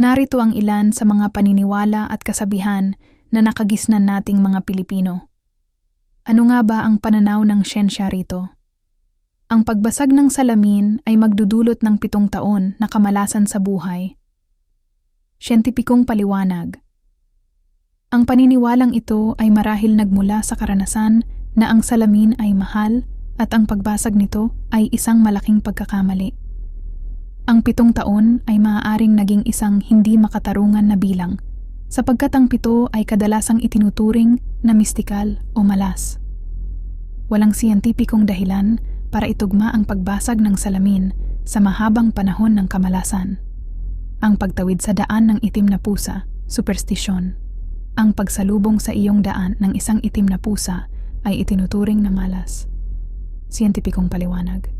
Narito ang ilan sa mga paniniwala at kasabihan na nakagisnan nating mga Pilipino. Ano nga ba ang pananaw ng siyensya rito? Ang pagbasag ng salamin ay magdudulot ng pitong taon na kamalasan sa buhay. Siyentipikong paliwanag. Ang paniniwalang ito ay marahil nagmula sa karanasan na ang salamin ay mahal at ang pagbasag nito ay isang malaking pagkakamali. Ang pitong taon ay maaaring naging isang hindi makatarungan na bilang sapagkat ang pito ay kadalasang itinuturing na mistikal o malas. Walang siyentipikong dahilan para itugma ang pagbasag ng salamin sa mahabang panahon ng kamalasan. Ang pagtawid sa daan ng itim na pusa, superstisyon. Ang pagsalubong sa iyong daan ng isang itim na pusa ay itinuturing na malas. Siyentipikong paliwanag.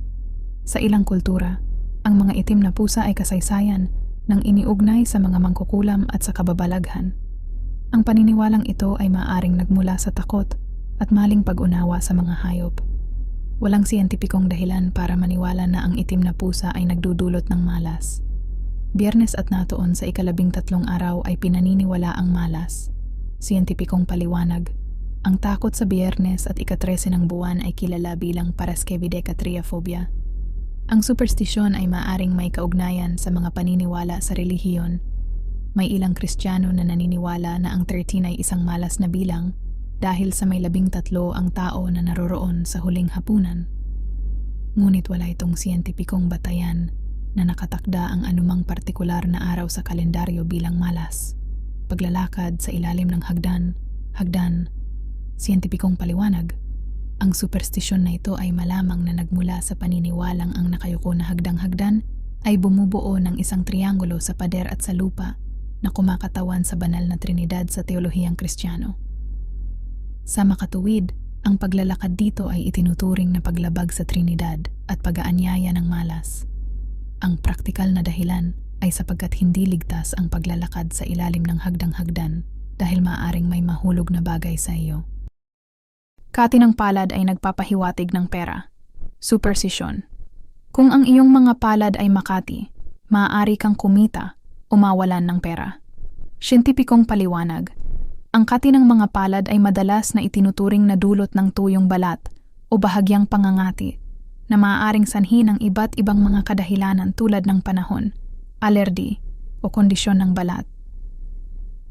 Sa ilang kultura, ang mga itim na pusa ay kasaysayan ng iniugnay sa mga mangkukulam at sa kababalaghan. Ang paniniwalang ito ay maaring nagmula sa takot at maling pag-unawa sa mga hayop. Walang siyentipikong dahilan para maniwala na ang itim na pusa ay nagdudulot ng malas. Biyernes at natuon sa ikalabing tatlong araw ay pinaniniwala ang malas. Siyentipikong paliwanag. Ang takot sa biyernes at ikatrese ng buwan ay kilala bilang paraskevidecatriaphobia. Ang superstisyon ay maaring may kaugnayan sa mga paniniwala sa relihiyon. May ilang Kristiyano na naniniwala na ang 13 ay isang malas na bilang dahil sa may labing tatlo ang tao na naroroon sa huling hapunan. Ngunit wala itong siyentipikong batayan na nakatakda ang anumang partikular na araw sa kalendaryo bilang malas. Paglalakad sa ilalim ng hagdan, hagdan, siyentipikong paliwanag, ang superstisyon na ito ay malamang na nagmula sa paniniwalang ang nakayuko na hagdang-hagdan ay bumubuo ng isang triangulo sa pader at sa lupa na kumakatawan sa banal na Trinidad sa teolohiyang Kristiyano. Sa makatuwid, ang paglalakad dito ay itinuturing na paglabag sa Trinidad at pag-aanyaya ng malas. Ang praktikal na dahilan ay sapagkat hindi ligtas ang paglalakad sa ilalim ng hagdang-hagdan dahil maaring may mahulog na bagay sa iyo. Kati ng palad ay nagpapahiwatig ng pera. Supersisyon. Kung ang iyong mga palad ay makati, maaari kang kumita o mawalan ng pera. Siyentipikong paliwanag. Ang kati ng mga palad ay madalas na itinuturing na dulot ng tuyong balat o bahagyang pangangati na maaaring sanhi ng iba't ibang mga kadahilanan tulad ng panahon, alerdi o kondisyon ng balat.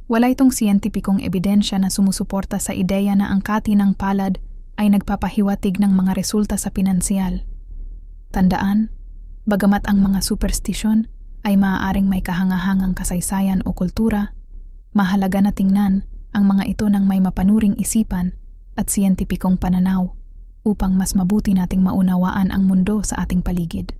Wala itong siyentipikong ebidensya na sumusuporta sa ideya na ang kati ng palad ay nagpapahiwatig ng mga resulta sa pinansyal. Tandaan, bagamat ang mga superstisyon ay maaaring may kahangahangang kasaysayan o kultura, mahalaga na tingnan ang mga ito ng may mapanuring isipan at siyentipikong pananaw upang mas mabuti nating maunawaan ang mundo sa ating paligid.